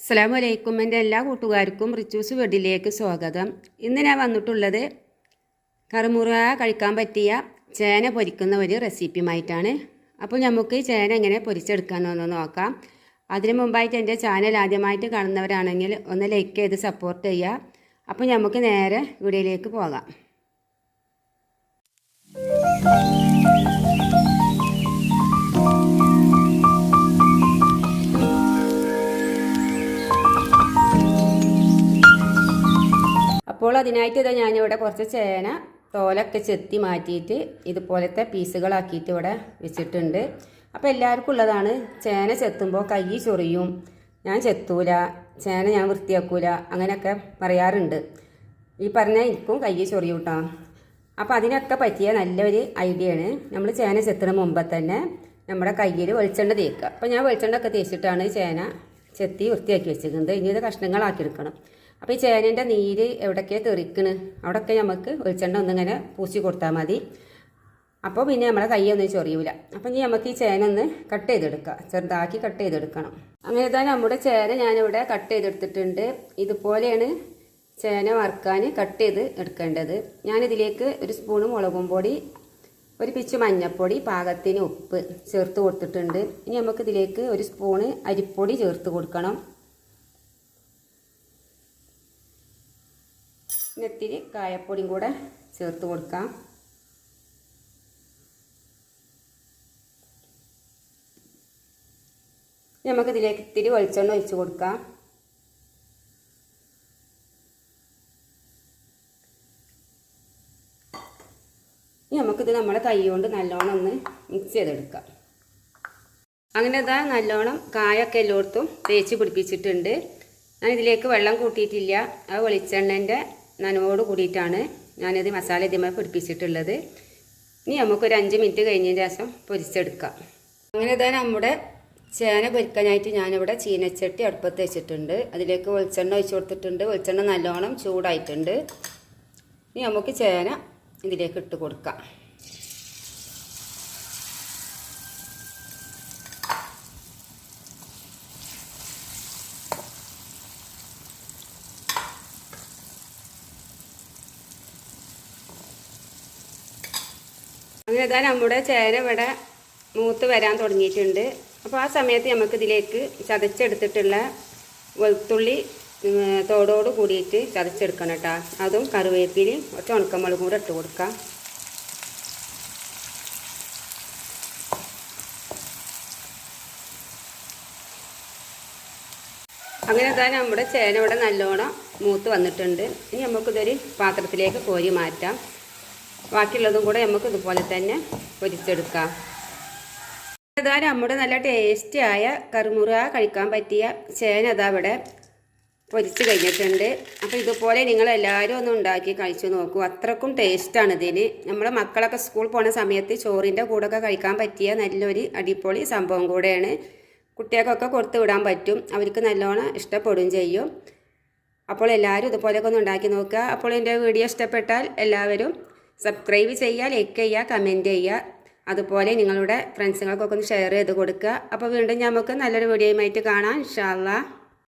അസ്സാം വലൈക്കും എന്റെ എല്ലാ കൂട്ടുകാർക്കും റിച്ചൂസ് വീട്ടിലേക്ക് സ്വാഗതം. ഇന്ന് ഞാൻ വന്നിട്ടുള്ളത് കറുമുറ കഴിക്കാൻ പറ്റിയ ചേന പൊരിക്കുന്ന ഒരു റെസിപ്പിയുമായിട്ടാണ്. അപ്പോൾ നമുക്ക് ചേന എങ്ങനെ പൊരിച്ചെടുക്കാമെന്നൊന്ന് നോക്കാം. അതിനു മുമ്പായിട്ട് എന്റെ ചാനൽ ആദ്യമായിട്ട് കാണുന്നവരാണെങ്കിൽ ഒന്ന് ലൈക്ക് ചെയ്ത് സപ്പോർട്ട് ചെയ്യുക. അപ്പോൾ നമുക്ക് നേരെ വീഡിയോയിലേക്ക് പോകാം. അതിനായിട്ട് ഇതാ ഞാനിവിടെ കുറച്ച് ചേന തോലൊക്കെ ചെത്തി മാറ്റിയിട്ട് ഇതുപോലത്തെ പീസുകളാക്കിയിട്ട് ഇവിടെ വെച്ചിട്ടുണ്ട്. അപ്പോൾ എല്ലാവർക്കും ഉള്ളതാണ്. ചേന ചെത്തുമ്പോൾ കൈ ചൊറിയും. ഞാൻ ചെത്തൂല. ചേന ഞാൻ വൃത്തിയാക്കൂല. അങ്ങനെയൊക്കെ പറയാറുണ്ട്. ഈ പറഞ്ഞാൽ എനിക്കും കൈ ചൊറിയും കേട്ടോ അപ്പോൾ അതിനൊക്കെ പറ്റിയ നല്ലൊരു ഐഡിയ ആണ് നമ്മൾ ചേന ചെത്തുന്ന മുമ്പ് തന്നെ നമ്മുടെ കയ്യിൽ വെളിച്ചെണ്ണ തേക്കുക. അപ്പോൾ ഞാൻ വെളിച്ചെണ്ണ ഒക്കെ തേച്ചിട്ടാണ് ചേന ചെത്തി വൃത്തിയാക്കി വെച്ചിരിക്കുന്നത് ഇനി ഇത് കഷ്ണങ്ങളാക്കി എടുക്കണം. അപ്പോൾ ഈ ചേനേന്റെ നീര് എവിടൊക്കെയാണ് തെറിക്കണ്? അവിടെയൊക്കെ നമുക്ക് വെളിച്ചെണ്ണ ഒന്നിങ്ങനെ പൂശി കൊടുത്താൽ മതി. അപ്പോൾ പിന്നെ നമ്മളെ കൈയൊന്നും ചൊറിയൂല. അപ്പം ഇനി നമുക്ക് ഈ ചേന ഒന്ന് കട്ട് ചെയ്തെടുക്കുക ചെറുതാക്കി കട്ട് ചെയ്തെടുക്കണം. അങ്ങനെ തന്നെ നമ്മുടെ ചേന ഞാനിവിടെ കട്ട് ചെയ്തെടുത്തിട്ടുണ്ട്. ഇതുപോലെയാണ് ചേന വറുക്കാൻ കട്ട് ചെയ്ത് എടുക്കേണ്ടത്. ഞാനിതിലേക്ക് ഒരു സ്പൂണ് മുളകും പൊടി ഒരു പിച്ച് മഞ്ഞൾപ്പൊടി പാകത്തിന് ഉപ്പ് ചേർത്ത് കൊടുത്തിട്ടുണ്ട്. ഇനി നമുക്കിതിലേക്ക് ഒരു സ്പൂണ് അരിപ്പൊടി ചേർത്ത് കൊടുക്കണം. ഇത്തിരി കായപ്പൊടിയും കൂടെ ചേർത്ത് കൊടുക്കാം. നമുക്ക് ഇതിലേക്ക് ഇത്തിരി വെളിച്ചെണ്ണ ഒഴിച്ച് കൊടുക്കാം. ഇനി നമുക്കിത് നമ്മുടെ കൈ കൊണ്ട് നല്ലോണം ഒന്ന് മിക്സ് ചെയ്തെടുക്കാം. അങ്ങനെ ഇതാ നല്ലോണം കായൊക്കെ എല്ലായിടത്തും തേച്ച് പിടിപ്പിച്ചിട്ടുണ്ട്. ഞാൻ ഇതിലേക്ക് വെള്ളം കൂട്ടിയിട്ടില്ല. ആ വെളിച്ചെണ്ണന്റെ നനവോട് കൂടിയിട്ടാണ് ഞാനത് മസാല ഇതുമായി പിടിപ്പിച്ചിട്ടുള്ളത്. ഇനി നമുക്കൊരു അഞ്ച് മിനിറ്റ് കഴിഞ്ഞതിന് ശേഷം പൊരിച്ചെടുക്കാം. അങ്ങനെ തന്നെ നമ്മുടെ ചേന പൊരിക്കാനായിട്ട് ഞാനിവിടെ ചീനച്ചട്ടി അടുപ്പത്ത് വെച്ചിട്ടുണ്ട്. അതിലേക്ക് വെളിച്ചെണ്ണ ഒഴിച്ചു കൊടുത്തിട്ടുണ്ട്. വെളിച്ചെണ്ണ നല്ലോണം ചൂടായിട്ടുണ്ട്. ഇനി നമുക്ക് ചേന ഇതിലേക്ക് ഇട്ട് കൊടുക്കാം. ഇതാ നമ്മുടെ ചേര ഇവിടെ മൂത്ത് വരാൻ തുടങ്ങിയിട്ടുണ്ട്. അപ്പോൾ ആ സമയത്ത് നമുക്ക് ഇതിലേക്ക് ചതച്ചെടുത്തിട്ടുള്ള വെളുത്തുള്ളി തോടോട് കൂടിയിട്ട് ചതച്ചെടുക്കണം കേട്ടോ. അതും കറിവേപ്പിലയും കുറച്ച് ഉണക്കമുളകും കൂടെ ഇട്ട് കൊടുക്കാം. അങ്ങനെ ഇതാ നമ്മുടെ ചേന ഇവിടെ നല്ലോണം മൂത്ത് വന്നിട്ടുണ്ട്. ഇനി നമുക്കിതൊരു പാത്രത്തിലേക്ക് കോരി മാറ്റാം. ബാക്കിയുള്ളതും കൂടെ നമുക്ക് ഇതുപോലെ തന്നെ പൊരിച്ചെടുക്കാം. ഇതാ നമ്മുടെ നല്ല ടേസ്റ്റി ആയ കറുമുറ കഴിക്കാൻ പറ്റിയ ചേന അതാ ഇവിടെ പൊരിച്ച് കഴിഞ്ഞിട്ടുണ്ട്. അപ്പോൾ ഇതുപോലെ നിങ്ങൾ എല്ലാവരും ഒന്ന് ഉണ്ടാക്കി കഴിച്ചു നോക്കൂ. അത്രക്കും ടേസ്റ്റാണ് ഇതിന്. നമ്മുടെ മക്കളൊക്കെ സ്കൂൾ പോണ സമയത്ത് ചോറിന്റെ കൂടെയൊക്കെ കഴിക്കാൻ പറ്റിയ നല്ലൊരു അടിപൊളി സംഭവം കൂടെയാണ്. കുട്ടികൾക്കൊക്കെ കൊടുത്തു വിടാൻ പറ്റും. അവർക്ക് നല്ലോണം ഇഷ്ടപ്പെടും ചെയ്യും. അപ്പോൾ എല്ലാവരും ഇതുപോലെയൊക്കെ ഒന്ന് ഉണ്ടാക്കി നോക്കുക. അപ്പോൾ എന്റെ വീഡിയോ ഇഷ്ടപ്പെട്ടാൽ എല്ലാവരും സബ്സ്ക്രൈബ് ചെയ്യുക ലൈക്ക് ചെയ്യുക കമന്റ് ചെയ്യുക. അതുപോലെ നിങ്ങളുടെ ഫ്രണ്ട്സുകൾക്കൊക്കെ ഒന്ന് ഷെയർ ചെയ്ത് കൊടുക്കുക. അപ്പോൾ വീണ്ടും നമുക്ക് നല്ലൊരു വീഡിയോയുമായിട്ട് കാണാം. ഇൻഷാല്ലാ